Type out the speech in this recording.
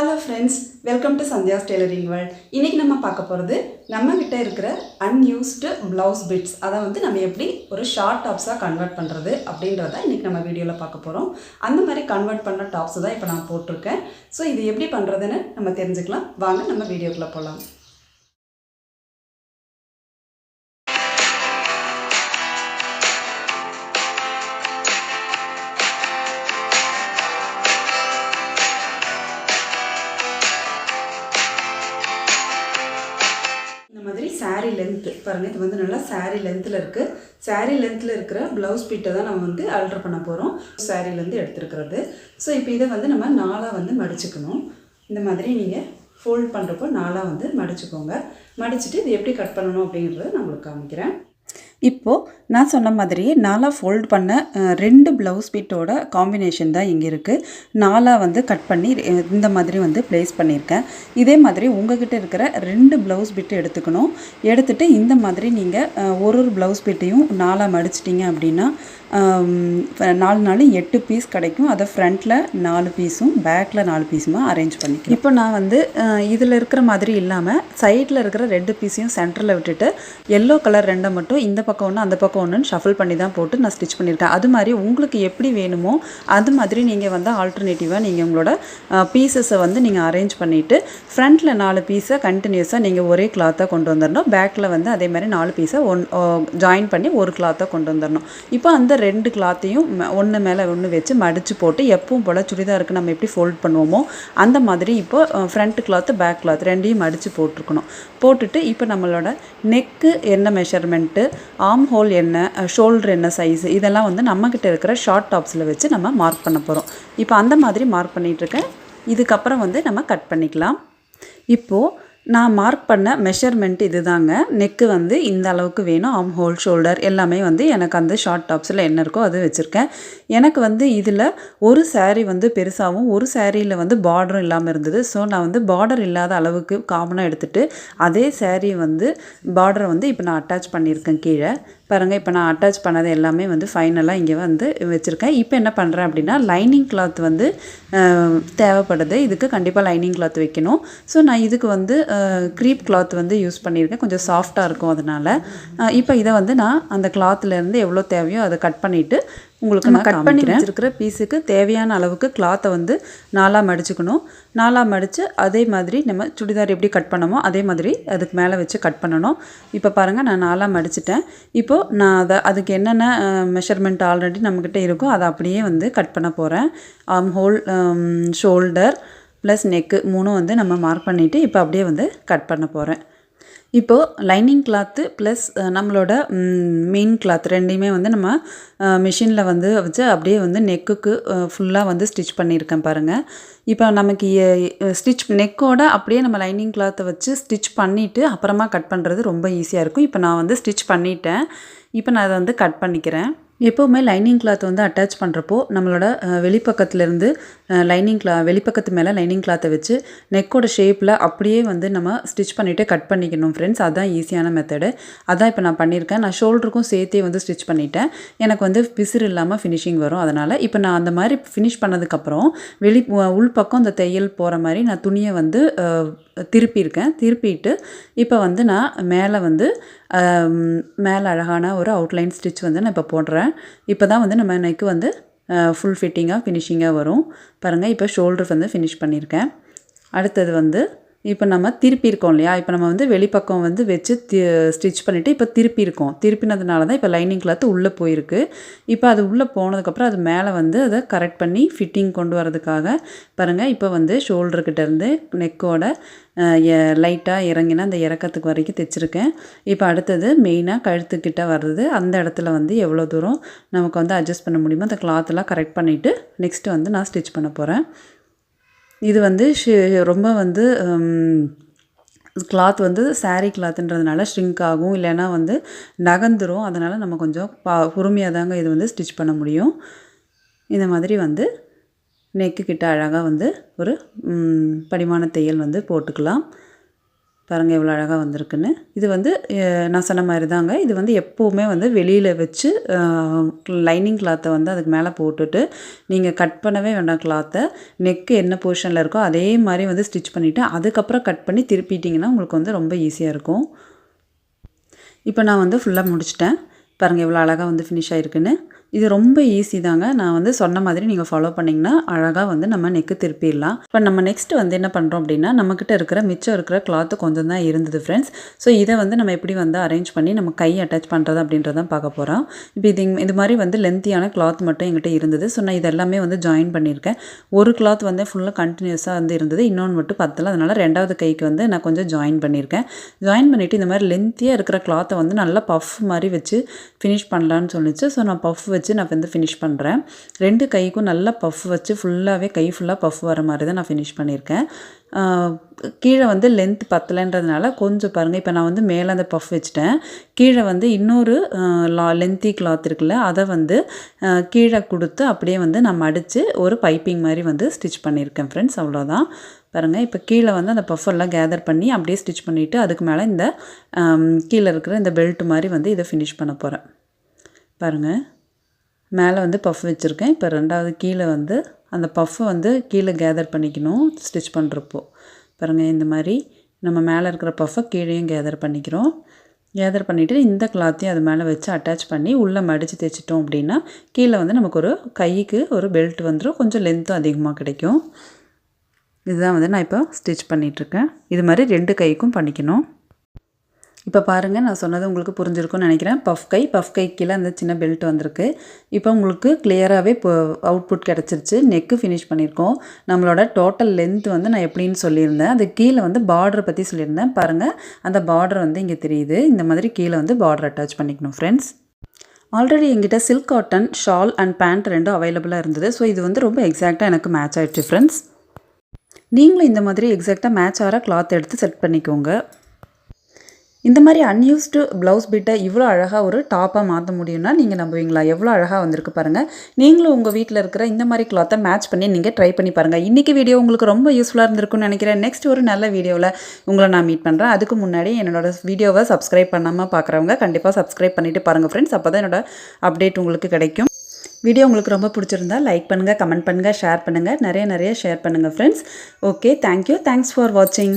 Hello friends welcome to Sandhya's tailoring world இன்றைக்கி நம்ம பார்க்க போகிறது நம்மக்கிட்ட இருக்கிற அன்யூஸ்டு ப்ளவுஸ் பிட்ஸ் அதை வந்து நம்ம எப்படி ஒரு ஷார்ட் டாப்ஸாக கன்வெர்ட் பண்ணுறது அப்படின்றத இன்றைக்கி நம்ம வீடியோவில் பார்க்க போகிறோம் அந்த மாதிரி கன்வெர்ட் பண்ண டாப்ஸ் தான் இப்போ நான் போட்டிருக்கேன். ஸோ இது எப்படி பண்ணுறதுன்னு நம்ம தெரிஞ்சுக்கலாம். வாங்க நம்ம வீடியோக்குள்ளே போகலாம் லென்த்து பாருங்கள் இது வந்து நல்லா சாரீ லென்த்தில் இருக்குது சாரீ லென்த்தில் இருக்கிற ப்ளவுஸ் பீட்டை தான் நம்ம வந்து ஆல்ட்ரு பண்ண போகிறோம் சாரீலேருந்து எடுத்துருக்கிறது. ஸோ இப்போ இதை வந்து நம்ம நாளாக வந்து மடிச்சுக்கணும். இந்த மாதிரி நீங்கள் ஃபோல்ட் பண்ணுறப்போ நாளாக வந்து மடிச்சுக்கோங்க. மடிச்சுட்டு இது எப்படி கட் பண்ணணும் அப்படிங்கிறத நான் உங்களுக்கு காமிக்கிறேன். இப்போது நான் சொன்ன மாதிரியே நாலாக ஃபோல்ட் பண்ண ரெண்டு ப்ளவுஸ் பீட்டோட காம்பினேஷன் தான் இங்கே இருக்குது நாலாக வந்து கட் பண்ணி இந்த மாதிரி வந்து ப்ளேஸ் பண்ணியிருக்கேன் இதே மாதிரி உங்ககிட்ட இருக்கிற ரெண்டு ப்ளவுஸ் பிட்டு எடுத்துக்கணும். எடுத்துகிட்டு இந்த மாதிரி நீங்கள் ஒரு ஒரு ப்ளவுஸ் பிட்டையும் நாலாக மடிச்சிட்டிங்க அப்படின்னா நாலு நாலு எட்டு பீஸ் கிடைக்கும். அதை ஃப்ரண்ட்டில் நாலு பீஸும் பேக்கில் நாலு பீஸுமா அரேஞ்ச் பண்ணிக்கிறேன் இப்போ நான் வந்து இதில் இருக்கிற மாதிரி இல்லாமல் சைடில் இருக்கிற ரெண்டு பீஸையும் சென்டரில் விட்டுட்டு எல்லோ கலர் ரெண்டை மட்டும் இந்த பக்கம் ஒன்று அந்த பக்கம் ஒன்றுன்னு ஷஃபிள் பண்ணி தான் போட்டு நான் ஸ்டிச் பண்ணியிருக்கேன் அது மாதிரி உங்களுக்கு எப்படி வேணுமோ அது மாதிரி நீங்கள் வந்து ஆல்டர்னேட்டிவாக நீங்கள் உங்களோட பீசஸை வந்து நீங்கள் அரேஞ்ச் பண்ணிவிட்டு ஃப்ரண்ட்டில் நாலு பீஸை கண்டினியூஸாக நீங்கள் ஒரே கிளாத்தாக கொண்டு வந்துடணும் பேக்கில் வந்து அதே மாதிரி நாலு பீஸை ஒன் ஜாயின் பண்ணி ஒரு கிளாத்தாக கொண்டு வந்துடணும் இப்போ அந்த ரெண்டு கிளாத்தையும் ஒன்று மேலே ஒன்று வச்சு மடித்து போட்டு எப்பவும் போல் சுடிதாருக்கு நம்ம எப்படி ஃபோல்ட் பண்ணுவோமோ அந்த மாதிரி இப்போ ஃப்ரண்ட் கிளாத்து பேக் கிளாத் ரெண்டையும் மடித்து போட்டிருக்கணும். போட்டுட்டு இப்போ நம்மளோட நெக்கு என்ன மெஷர்மெண்ட்டு ஆம் ஹோல் என்ன ஷோல்டர் என்ன சைஸ் இதெல்லாம் வந்து நம்மக்கிட்ட இருக்கிற ஷார்ட் டாப்ஸில் வச்சு நம்ம மார்க் பண்ண போகிறோம் இப்போ அந்த மாதிரி மார்க் பண்ணிகிட்ருக்கேன் இதுக்கப்புறம் வந்து நம்ம கட் பண்ணிக்கலாம். இப்போது நான் மார்க் பண்ண மெஷர்மெண்ட் இதுதாங்க. நெக்கு வந்து இந்த அளவுக்கு வேணும். ஆம் ஹோல் ஷோல்டர் எல்லாமே வந்து எனக்கு அந்த ஷார்ட் டாப்ஸில் என்ன இருக்கோ அது வச்சுருக்கேன். எனக்கு வந்து இதில் ஒரு சாரீ வந்து பெருசாகவும் ஒரு சாரியில் வந்து பார்டரும் இல்லாமல் இருந்தது. ஸோ நான் வந்து பார்டர் இல்லாத அளவுக்கு காமனாக எடுத்துகிட்டு அதே சாரீ வந்து பார்டரை வந்து இப்போ நான் அட்டாச் பண்ணியிருக்கேன் கீழே. பாருங்கள் இப்போ நான் அட்டாச் பண்ணது எல்லாமே வந்து ஃபைனலாக இங்கே வந்து வச்சுருக்கேன். இப்போ என்ன பண்ணுறேன் அப்படின்னா லைனிங் கிளாத் வந்து தேவைப்படுது. இதுக்கு கண்டிப்பாக லைனிங் கிளாத் வைக்கணும். ஸோ நான் இதுக்கு வந்து க்ரீப் கிளாத் வந்து யூஸ் பண்ணியிருக்கேன். கொஞ்சம் சாஃப்டாக இருக்கும் அதனால். இப்போ இதை வந்து நான் அந்த கிளாத்லேருந்து எவ்வளோ தேவையோ அதை கட் பண்ணிவிட்டு உங்களுக்கு நான் கட் பண்ணி வச்சிருக்கிற பீஸுக்கு தேவையான அளவுக்கு கிளாத்தை வந்து நாலாக மடிச்சுக்கணும். நாலாக மடித்து அதே மாதிரி நம்ம சுடிதார் எப்படி கட் பண்ணமோ அதே மாதிரி அதுக்கு மேலே வச்சு கட் பண்ணணும். இப்போ பாருங்கள் நான் நாலாக மடிச்சிட்டேன். இப்போது நான் அதை அதுக்கு என்னென்ன மெஷர்மெண்ட் ஆல்ரெடி நம்மக்கிட்ட இருக்கோ அதை அப்படியே வந்து கட் பண்ண போகிறேன் ஆம் ஹோல் ஷோல்டர் ப்ளஸ் நெக்கு மூணும் வந்து நம்ம மார்க் பண்ணிவிட்டு இப்போ அப்படியே வந்து கட் பண்ண போகிறேன் இப்போது லைனிங் கிளாத்து ப்ளஸ் நம்மளோட மெயின் கிளாத் ரெண்டையுமே வந்து நம்ம மிஷினில் வந்து வச்சு அப்படியே வந்து நெக்குக்கு ஃபுல்லாக வந்து ஸ்டிச் பண்ணியிருக்கேன் பாருங்கள் இப்போ நமக்கு ஸ்டிச் நெக்கோட அப்படியே நம்ம லைனிங் கிளாத்தை வச்சு ஸ்டிச் பண்ணிவிட்டு அப்புறமா கட் பண்ணுறது ரொம்ப ஈஸியாக இருக்கும். இப்போ நான் வந்து ஸ்டிச் பண்ணிட்டேன். இப்போ நான் அதை வந்து கட் பண்ணிக்கிறேன். எப்போவுமே லைனிங் கிளாத் வந்து அட்டாச் பண்ணுறப்போ நம்மளோட வெளிப்பக்கத்துலேருந்து லைனிங் கிளா வெளிப்பக்கத்து மேலே லைனிங் கிளாத்தை வச்சு நெக்கோட ஷேப்பில் அப்படியே வந்து நம்ம ஸ்டிச் பண்ணிவிட்டு கட் பண்ணிக்கணும் ஃப்ரெண்ட்ஸ் அதுதான் ஈஸியான மெத்தடு அதான் இப்போ நான் பண்ணியிருக்கேன் நான் ஷோல்டருக்கும் சேர்த்தே வந்து ஸ்டிச் பண்ணிட்டேன். எனக்கு வந்து பிசிறு இல்லாமல் ஃபினிஷிங் வரும். அதனால் இப்போ நான் அந்த மாதிரி ஃபினிஷ் பண்ணதுக்கப்புறம் வெளி உள்பக்கம் இந்த அந்த தையல் போகிற மாதிரி நான் துணியை வந்து திருப்பியிருக்கேன். திருப்பிட்டு இப்போ வந்து நான் மேலே வந்து மேலே அழகான ஒரு அவுட்லைன் ஸ்டிச் வந்து நான் இப்போ போடுறேன். இப்போ தான் வந்து நம்ம நெக்கு வந்து ஃபுல் ஃபிட்டிங்காக ஃபினிஷிங்காக வரும். பாருங்கள் இப்போ ஷோல்டர் வந்து ஃபினிஷ் பண்ணியிருக்கேன் அடுத்தது வந்து இப்போ நம்ம திருப்பியிருக்கோம் இல்லையா? இப்போ நம்ம வந்து வெளிப்பக்கம் வந்து வச்சு தி ஸ்டிச் பண்ணிவிட்டு இப்போ திருப்பியிருக்கோம். திருப்பினதுனால தான் இப்போ லைனிங் கிளாத்து உள்ளே போயிருக்கு. இப்போ அது உள்ளே போனதுக்கப்புறம் அது மேலே வந்து அதை கரெக்ட் பண்ணி ஃபிட்டிங் கொண்டு வரதுக்காக பாருங்கள் இப்போ வந்து ஷோல்டர்கிட்டேருந்து நெக்கோட லைட்டாக இறங்கினா அந்த இறக்கத்துக்கு வரைக்கும் தைச்சிருக்கேன். இப்போ அடுத்தது மெயினாக கழுத்துக்கிட்ட வர்றது அந்த இடத்துல வந்து எவ்வளோ தூரம் நமக்கு வந்து அட்ஜஸ்ட் பண்ண முடியுமோ அந்த கிளாத்தெல்லாம் கரெக்ட் பண்ணிவிட்டு நெக்ஸ்ட்டு வந்து நான் ஸ்டிச் பண்ண போகிறேன் இது வந்து ஷி- ரொம்ப வந்து கிளாத் வந்து saree கிளாத்துன்றதுனால ஷ்ரிங்க் ஆகும். இல்லைன்னா வந்து நகர்ந்துரும். அதனால் நம்ம கொஞ்சம் பா பொறுமையாக தாங்க இது வந்து ஸ்டிச் பண்ண முடியும். இந்த மாதிரி வந்து நெக்கு கிட்ட அழகாக வந்து ஒரு படிமான தையல் வந்து போட்டுக்கலாம். பாருங்கள் எவ்வளோ அழகாக வந்திருக்குன்னு. இது வந்து நான் சொன்ன மாதிரி தாங்க இது வந்து எப்போவுமே வந்து வெளியில் வச்சு லைனிங் கிளாத்தை வந்து அதுக்கு மேலே போட்டுட்டு நீங்கள் கட் பண்ணவே வேண்டாம் கிளாத்தை. நெக்கு என்ன பொசிஷனில் இருக்கோ அதே மாதிரி வந்து ஸ்டிச் பண்ணிவிட்டு அதுக்கப்புறம் கட் பண்ணி திருப்பிட்டிங்கன்னா உங்களுக்கு வந்து ரொம்ப ஈஸியாக இருக்கும். இப்போ நான் வந்து ஃபுல்லாக முடிச்சிட்டேன். பாருங்கள் எவ்வளோ அழகாக வந்து ஃபினிஷ் ஆகிருக்குன்னு இது ரொம்ப ஈஸி தாங்க. நான் வந்து சொன்ன மாதிரி நீங்கள் ஃபாலோ பண்ணிங்கன்னா அழகாக வந்து நம்ம நெக்கு திருப்பிடலாம். இப்போ நம்ம நெக்ஸ்ட் வந்து என்ன பண்ணுறோம் அப்படின்னா நம்மக்கிட்ட இருக்கிற மிச்சம் இருக்கிற கிளாத்து கொஞ்சம் தான் இருந்தது ஃப்ரெண்ட்ஸ் ஸோ இதை வந்து நம்ம எப்படி வந்து அரேஞ்ச் பண்ணி நம்ம கை அட்டாச் பண்ணுறது அப்படின்றதான் பார்க்க போகிறோம் இப்போ இது இது மாதிரி வந்து லென்த்தியான கிளாத் மட்டும் எங்கிட்ட இருந்தது. ஸோ நான் இதெல்லாமே வந்து ஜாயின் பண்ணியிருக்கேன். ஒரு கிளாத் வந்து ஃபுல்லாக கண்டினியூஸாக வந்து இருந்தது. இன்னொன்று மட்டும் பத்தல. அதனால் ரெண்டாவது கைக்கு வந்து நான் கொஞ்சம் ஜாயின் பண்ணியிருக்கேன். ஜாயின் பண்ணிவிட்டு இந்த மாதிரி லென்த்தியாக இருக்கிற கிளாத்தை வந்து நல்லா பஃப் மாதிரி வச்சு ஃபினிஷ் பண்ணலான்னு சொல்லிச்சு. ஸோ நான் பஃப் வச்சு வச்சு நான் வந்து ஃபினிஷ் பண்ணுறேன் ரெண்டு கைக்கும் நல்லா பஃப் வச்சு ஃபுல்லாகவே கை ஃபுல்லாக பஃப் வர மாதிரி தான் நான் ஃபினிஷ் பண்ணியிருக்கேன். கீழே வந்து லென்த் பத்தலைன்றதுனால கொஞ்சம் பாருங்கள் இப்போ நான் வந்து மேலே அந்த பஃப் வச்சுட்டேன். கீழே வந்து இன்னொரு லா லென்த்தி கிளாத் இருக்குல்ல அதை வந்து கீழே கொடுத்து அப்படியே வந்து நான் மடித்து ஒரு பைப்பிங் மாதிரி வந்து ஸ்டிச் பண்ணியிருக்கேன் ஃப்ரெண்ட்ஸ் அவ்வளோதான் பாருங்கள் இப்போ கீழே வந்து அந்த பஃபெல்லாம் கேதர் பண்ணி அப்படியே ஸ்டிச் பண்ணிவிட்டு அதுக்கு மேலே இந்த கீழே இருக்கிற இந்த பெல்ட் மாதிரி வந்து இதை ஃபினிஷ் பண்ண போகிறேன் பாருங்கள் மேலே வந்து பஃப் வச்சுருக்கேன். இப்போ ரெண்டாவது கீழே வந்து அந்த பஃப்பை வந்து கீழே கேதர் பண்ணிக்கணும் ஸ்டிச் பண்ணுறப்போ பாருங்கள் இந்த மாதிரி நம்ம மேலே இருக்கிற பஃப்பை கீழேயும் கேதர் பண்ணிக்கிறோம். கேதர் பண்ணிவிட்டு இந்த கிளாத்தையும் அது மேலே வச்சு அட்டாச் பண்ணி உள்ளே மடித்து தைச்சிட்டோம் அப்படின்னா கீழே வந்து நமக்கு ஒரு கைக்கு ஒரு பெல்ட் வந்துடும் கொஞ்சம் லென்த்தும் அதிகமாக கிடைக்கும். இதுதான் வந்து நான் இப்போ ஸ்டிச் பண்ணிகிட்ருக்கேன் இது மாதிரி ரெண்டு கைக்கும் பண்ணிக்கணும். இப்போ பாருங்கள் நான் சொன்னது உங்களுக்கு புரிஞ்சிருக்கும்னு நினைக்கிறேன். பஃப் கை பஃப் கை கீழே அந்த சின்ன பெல்ட் வந்திருக்கு. இப்போ உங்களுக்கு கிளியராகவே இப்போ அவுட்புட் கிடச்சிருச்சு. நெக்கு ஃபினிஷ் பண்ணியிருக்கோம். நம்மளோட டோட்டல் லென்த் வந்து நான் எப்படின்னு சொல்லியிருந்தேன். அது கீழே வந்து பார்டர் பற்றி சொல்லியிருந்தேன். பாருங்கள் அந்த பார்டர் வந்து இங்கே தெரியுது. இந்த மாதிரி கீழே வந்து பார்டர் அட்டாச் பண்ணிக்கணும் ஃப்ரெண்ட்ஸ் ஆல்ரெடி எங்கிட்ட silk cotton shawl and pant ரெண்டும் அவைலபிளாக இருந்தது. ஸோ இது வந்து ரொம்ப எக்ஸாக்டாக எனக்கு மேட்ச் ஆகிடுச்சு ஃப்ரெண்ட்ஸ் நீங்களும் இந்த மாதிரி எக்ஸாக்டாக மேட்ச் ஆகிற கிளாத் எடுத்து செட் பண்ணிக்கோங்க. இந்த மாதிரி அன்யூஸ்டு ப்ளவுஸ் பிட்டை இவ்வளோ அழகாக ஒரு டாப்பாக மாற்ற முடியும்னா நீங்கள் நம்புவீங்களா? எவ்வளோ அழகாக வந்திருக்கு பாருங்கள் நீங்களும் உங்கள் வீட்டில் இருக்கிற இந்த மாதிரி கிளாத்தை மேட்ச் பண்ணி நீங்கள் ட்ரை பண்ணி பாருங்கள் இன்றைக்கி வீடியோ உங்களுக்கு ரொம்ப யூஸ்ஃபுல்லாக இருந்திருக்கும்னு நினைக்கிறேன். நெக்ஸ்ட் ஒரு நல்ல வீடியோவில் உங்களை நான் மீட் பண்ணுறேன் அதுக்கு முன்னாடி என்னோட வீடியோவை சப்ஸ்கிரைப் பண்ணாமல் பார்க்குறவங்க கண்டிப்பாக சப்ஸ்கிரைப் பண்ணிவிட்டு பாருங்கள் ஃப்ரெண்ட்ஸ் அப்போ தான் என்னோட அப்டேட் உங்களுக்கு கிடைக்கும். வீடியோ உங்களுக்கு ரொம்ப பிடிச்சிருந்தா லைக் பண்ணுங்கள் கமெண்ட் பண்ணுங்கள் ஷேர் பண்ணுங்கள் நிறைய நிறைய ஷேர் பண்ணுங்கள் friends okay thank you thanks for வாட்சிங்